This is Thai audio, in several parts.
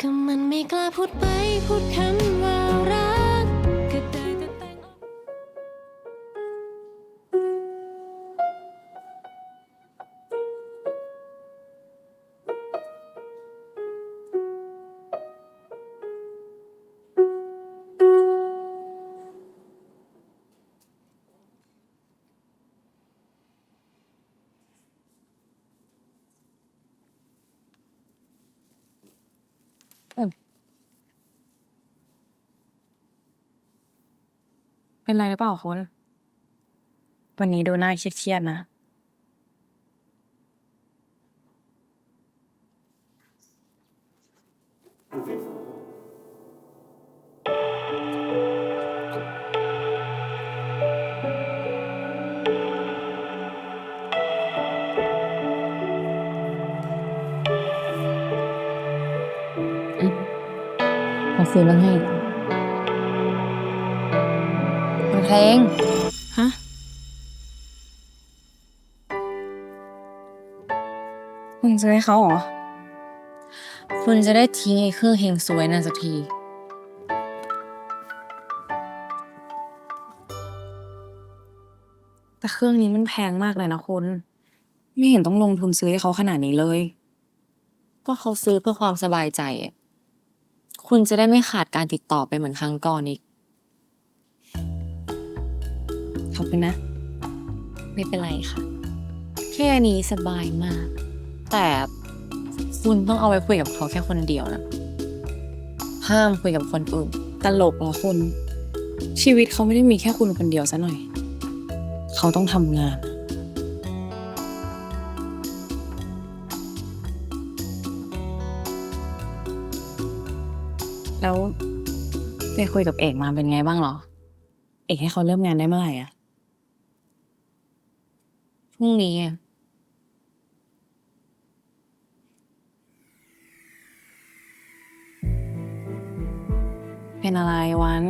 ก็มันไม่กล้าพูดไปพูดคำ เป็นไรหรือเปล่าคุณ วันนี้ดูน่าเครียดๆนะเขาซื้อมาให้เป็น เพลง ฮะ คุณซื้อให้เขาเหรอ คุณจะได้ทิ้งไอ้เครื่องเฮงสวยนั่นสักที แต่เครื่องนี้มันแพงมากเลยนะคุณ ไม่เห็นต้องลงทุนซื้อให้เขาขนาดนี้เลย ก็เขาซื้อเพื่อความสบายใจอะคุณจะได้ไม่ขาดการติดต่อไปเหมือนครั้งก่อนอีก ขอบคุณนะ ไม่เป็นไรค่ะ แค่นี้สบายมาก แต่คุณต้องเอาไว้คุยกับเขาแค่คนเดียวนะ ห้ามคุยกับคนอื่น ตลกเหรอคุณ ชีวิตเขาไม่ได้มีแค่คุณคนเดียวซะหน่อย เขาต้องทำงาน แล้วไปคุยกับเอกมาเป็นไงบ้างเหรอ เอกให้เขาเริ่มงานได้เมื่อไหร่อะ พรุ่งนี้อะเป็นอะไรวัน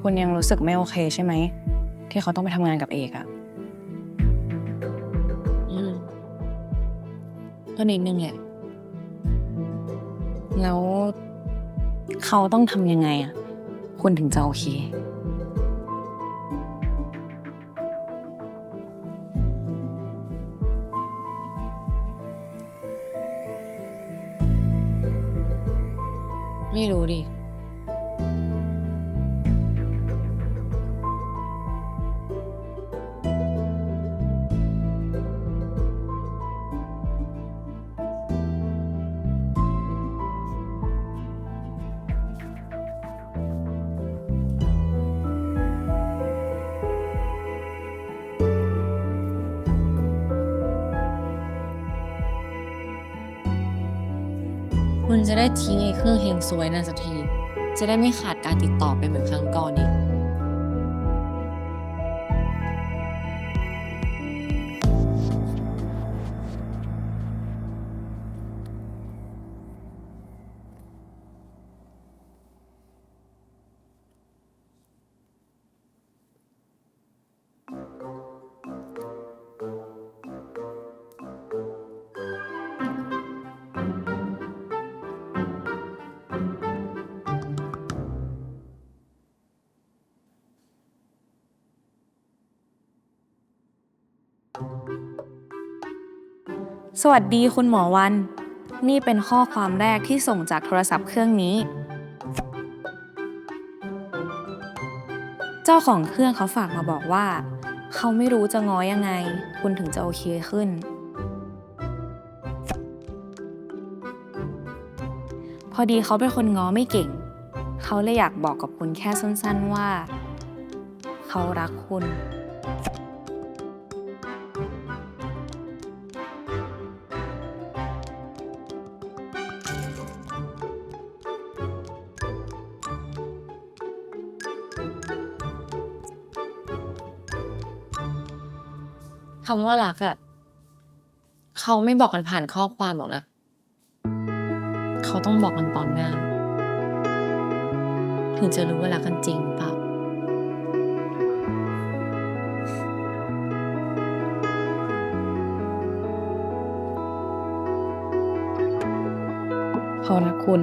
คุณยังรู้สึกไม่โอเคใช่ไหม ที่เขาต้องไปทำงานกับเอกอะอืมก็นิดนึงแหละแล้วเขาต้องทำยังไงอะคุณถึงจะโอเค จะได้ทิ้งไอ้เครื่องเฮงซวยนั่นสักที จะได้ไม่ขาดการติดต่อไปเหมือนครั้งก่อนอีก สวัสดีคุณหมอวัน นี่เป็นข้อความแรกที่ส่งจากโทรศัพท์เครื่องนี้ เจ้าของเครื่องเขาฝากมาบอกว่า เขาไม่รู้จะง้อยังไง คุณถึงจะโอเคขึ้น พอดีเขาเป็นคนง้อไม่เก่ง เขาเลยอยากบอกกับคุณแค่สั้นๆว่า เขารักคุณ คำว่ารักอะเขาไม่บอกกันผ่านข้อความหรอกนะ เขาต้องบอกกันตอนหน้า ถึงจะรู้ว่ารักกันจริงเปล่าเขารักคุณ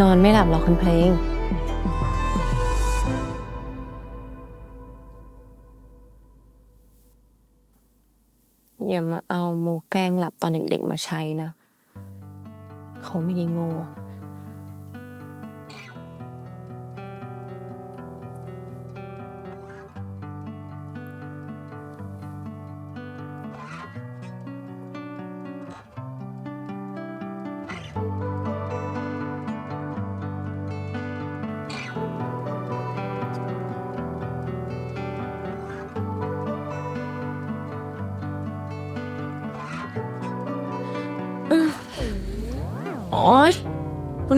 นอนไม่หลับหรอกคุณเพลง อย่ามาเอาโมแกล้งหลับตอนเด็กๆมาใช้นะ เขาไม่ได้โง่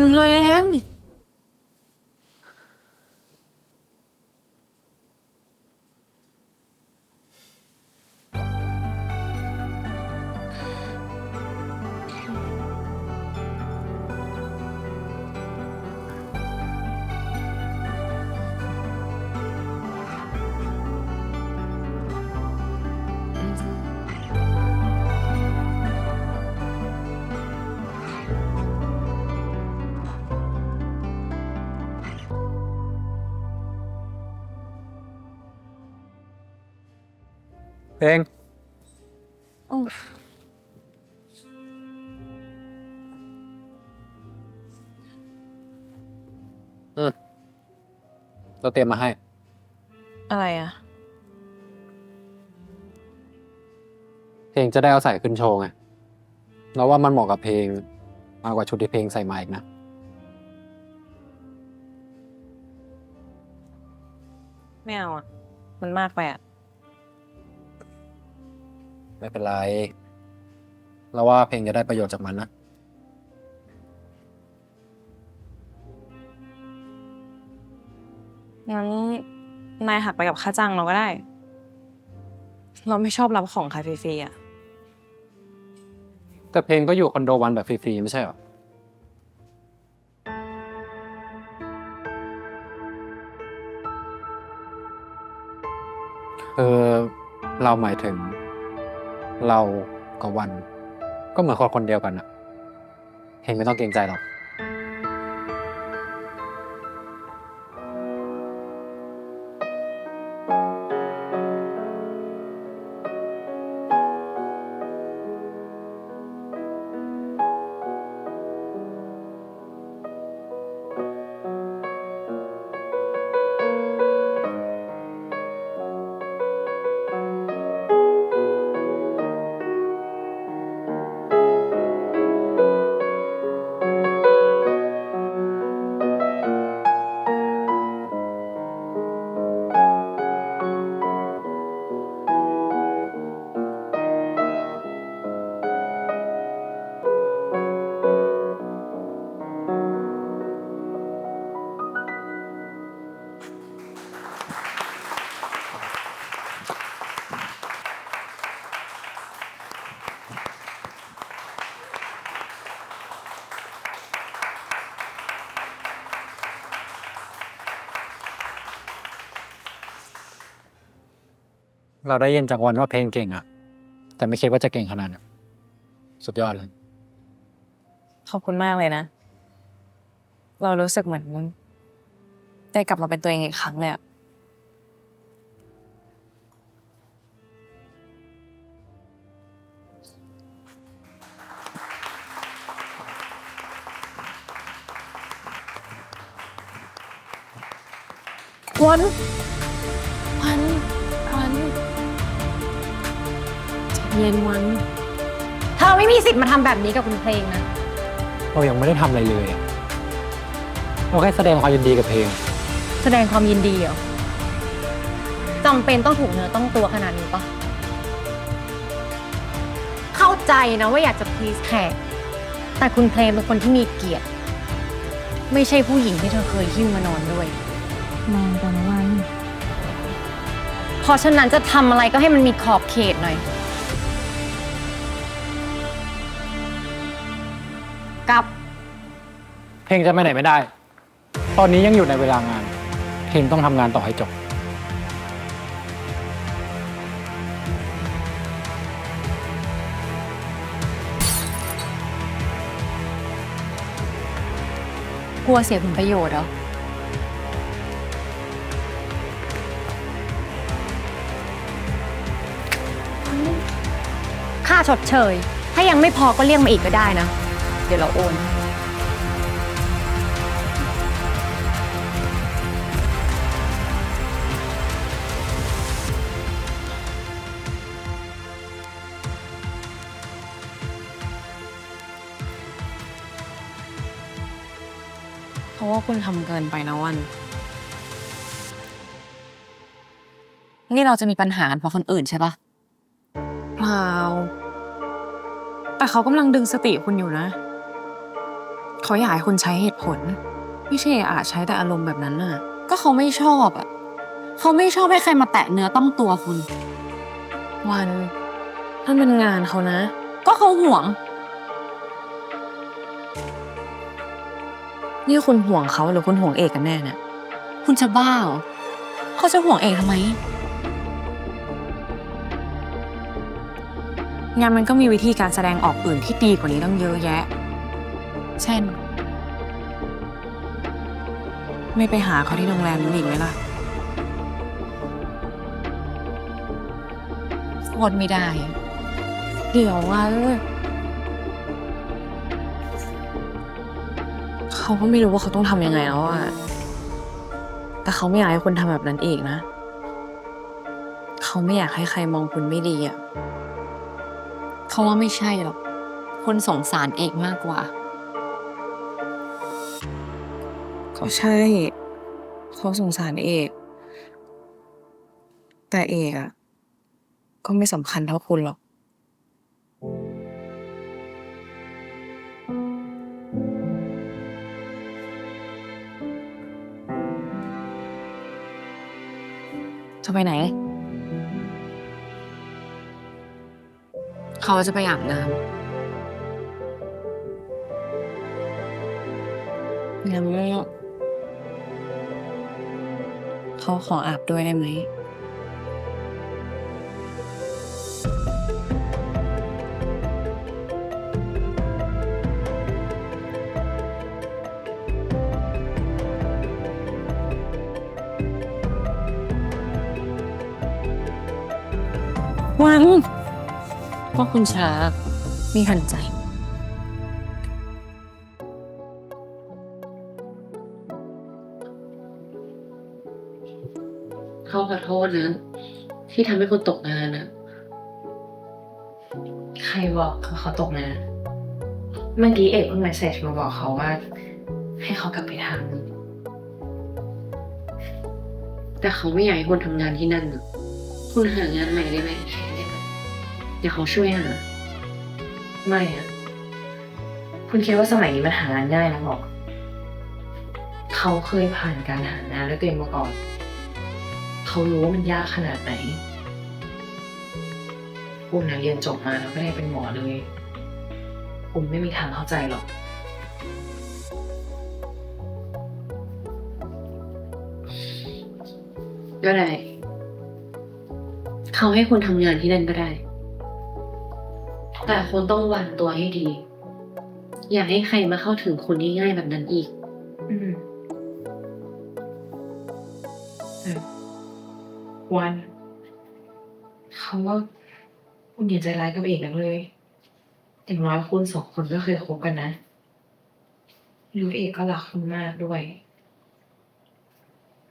คุณเพลง เพลงอืมเราเตรียมมาให้ อะไรอะ เพลงจะได้เอาใส่ขึ้นโชว์ไงเราว่ามันเหมาะกับเพลง มากกว่าชุดที่เพลงใส่มาอีกนะ ไม่เอาอะ มันมากไปอะ ไม่เป็นไร เราว่าเพลงจะได้ประโยชน์จากมันนะ งั้นนายหักไปกับค่าจ้างเราก็ได้ เราไม่ชอบรับของขายฟรีๆอะ แต่เพลงก็อยู่คอนโดวันแบบฟรีๆไม่ใช่เหรอ เออ เราหมายถึง เรากับวัน ก็เหมือนคนคนเดียวกันอะเพลงไม่ต้องเกรงใจหรอก เราได้ยินจากวันว่าเพลงเก่งอะแต่ไม่คิดว่าจะเก่งขนาดนี้สุดยอดเลย ขอบคุณมากเลยนะ เรารู้สึกเหมือนได้กลับมาเป็นตัวเองอีกครั้งเลยอะวันวัน เย็นวัน เธอไม่มีสิทธิ์มาทำแบบนี้กับคุณเพลงนะ เรายังไม่ได้ทำอะไรเลยอะเราแค่แสดงความยินดีกับเพลง แสดงความยินดีเหรอจำเป็นต้องถูกเนื้อต้องตัวขนาดนี้ปะเข้าใจนะว่าอยากจะ please แขกแต่คุณเพลงเป็นคนที่มีเกียรติ ไม่ใช่ผู้หญิงที่เธอเคยหิ้วมานอนด้วยนอนกลางวัน เพราะฉะนั้นจะทำอะไรก็ให้มันมีขอบเขตหน่อย เพลงจะไปไหนไม่ได้ ตอนนี้ยังอยู่ในเวลางาน เพลงต้องทำงานต่อให้จบ กลัวเสียผลประโยชน์เหรอ ค่าชดเชย ถ้ายังไม่พอก็เรียกมาอีกก็ได้นะ เดี๋ยวเราโอน ราะว่าคุณทำเกินไปนะวัน นี่เราจะมีปัญหากันเพราะคนอื่นใช่ปะเปล่า แต่เขากำลังดึงสติคุณอยู่นะ เขาอยากให้คุณใช้เหตุผล ไม่ใช่อาจใช้แต่อารมณ์แบบนั้นน่ะ ก็เขาไม่ชอบอะ เขาไม่ชอบให้ใครมาแตะเนื้อต้องตัวคุณ วันนั่นเป็นงานเขานะ ก็เขาห่วง นี่คุณห่วงเขาหรือคุณห่วงเอกกันแน่เนี่ยคุณจะบ้าเหรอเขาจะห่วงเองทำไม งานมันก็มีวิธีการแสดงออกอื่นที่ดีกว่านี้ต้องเยอะแยะ เช่น ไม่ไปหาเขาที่โรงแรมนู้นอีกไหมล่ะโคตรไม่ได้ เดี๋ยววันเขาก็ไม่รู้ว่าเขาต้องทำยังไงแล้วอะแต่เขาไม่อยากให้คุณทำแบบนั้นอีกนะ เขาไม่อยากให้ใครมองคุณไม่ดีอะเขาว่าไม่ใช่หรอก คนสงสารเอกมากกว่า ก็ใช่ เขาสงสารเอก แต่เอกอะก็ไม่สำคัญเท่าคุณหรอก จะไปไหน เขาจะไปอาบน้ำงั้นเขาขออาบด้วยได้ไหม วันำเพราะคุณช้ามีหันใจ เขาขอโทษนะ ที่ทำให้คุณตกงานนะใครบอกเขาเขาตกงาน เมื่อกี้เอกเพิ่งมาเซจมาบอกเขาว่า ให้เขากลับไปทแต่เขาไม่อยากให้คุณทำงานที่นั่นนะ คุณหางานใหม่ได้ไหมเดี๋ยวเขาช่วยหาไม่อะคุณคิดว่าสมัยนี้มันหางานง่ายนะบอก เขาเคยผ่านการหางานด้วยตัวเองมาก่อน เขารู้ว่ามันยากขนาดไหนคุณนะเรียนจบมาแล้วไม่ได้เป็นหมอเลย คุณไม่มีทางเข้าใจหรอกก็ได้ เขาให้คุณทำงานที่นั่นก็ได้ แต่คุณต้องวางตัวให้ดี อย่าให้ใครมาเข้าถึงคุณง่ายๆแบบนั้นอีก อืมเออวัน เขาว่าคุณอย่าใจร้ายกับเอกนักเลย อย่างน้อยคุณสองคนก็เคยคบกันนะรู้เอกก็รักคุณมากด้วย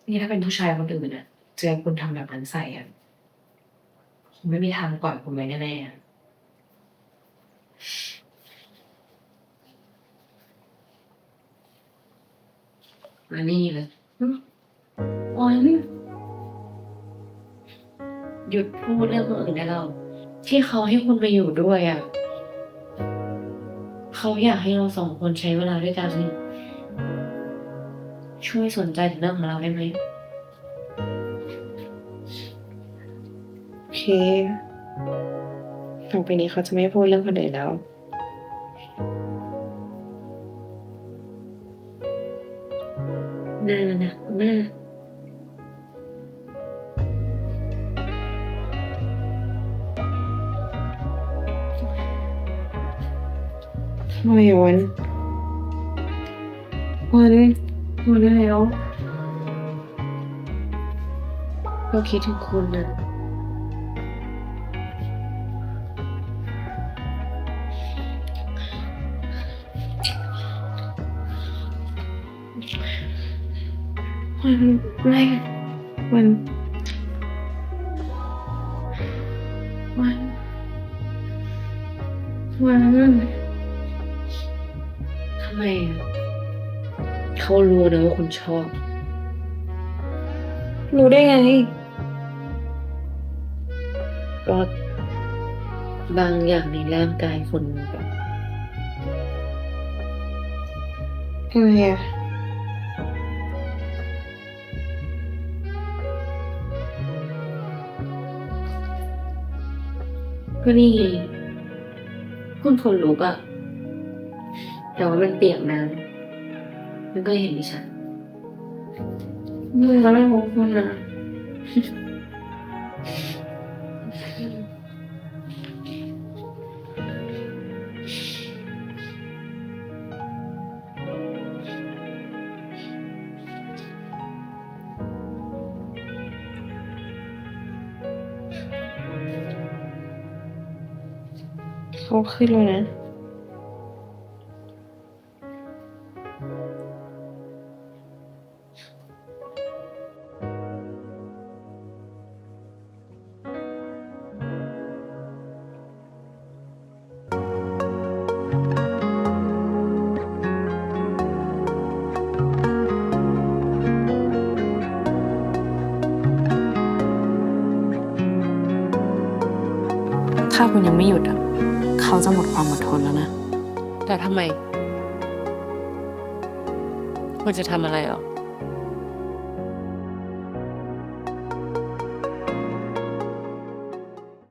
นี่ถ้าเป็นผู้ชายคนอื่นอะเจอคุณทำแบบนั้นใส่อะ คงไม่มีทางปล่อยคุณไว้แน่ๆอะมานี่เลยออนหยุดพูดเรื่องคนอื่นได้แล้ว ที่เขาให้คุณไปอยู่ด้วยอะ เขาอยากให้เราสองคนใช้เวลาด้วยกัน ช่วยสนใจถึงเรื่องของเราได้ไหม ต่อไปนี้เขาจะไม่พูดเรื่องคนอื่นแล้ว หน้านะหน้าทำไมวันวันวันแล้วเราคิดถึงคุณนะ ไม่วันวันวันทำไมอะเขารู้นะว่าคุณชอบ รู้ได้ไง ก็บางอย่างในร่างกายคนแบบทำไมอะ ก็นี่ไงคุณคนลุกอะแต่ว่ามันเปียกน้ำมันก็เห็นดิฉันมึงอะไรของคุณอะ เขาขึ้นแล้วนะ ถ้าคุณยังไม่หยุดอะ เขาจะหมดความอดทนแล้วนะ แต่ทำไม คุณจะทำอะไรหรอ